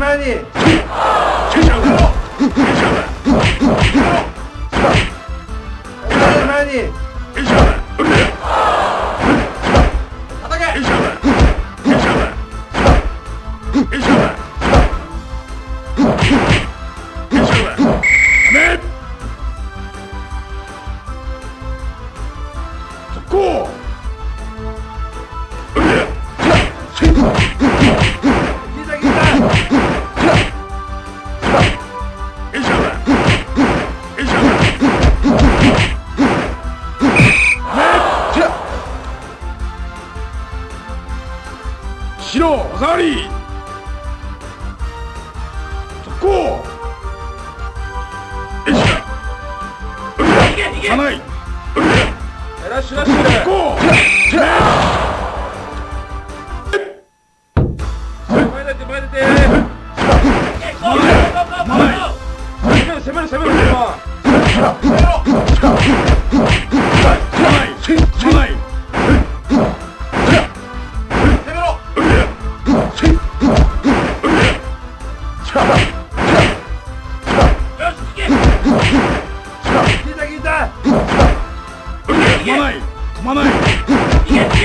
많이. 고. 그 白おかわり攻よいラッシュラッシュ攻前出て前出てめる攻める攻めるまない踏まない。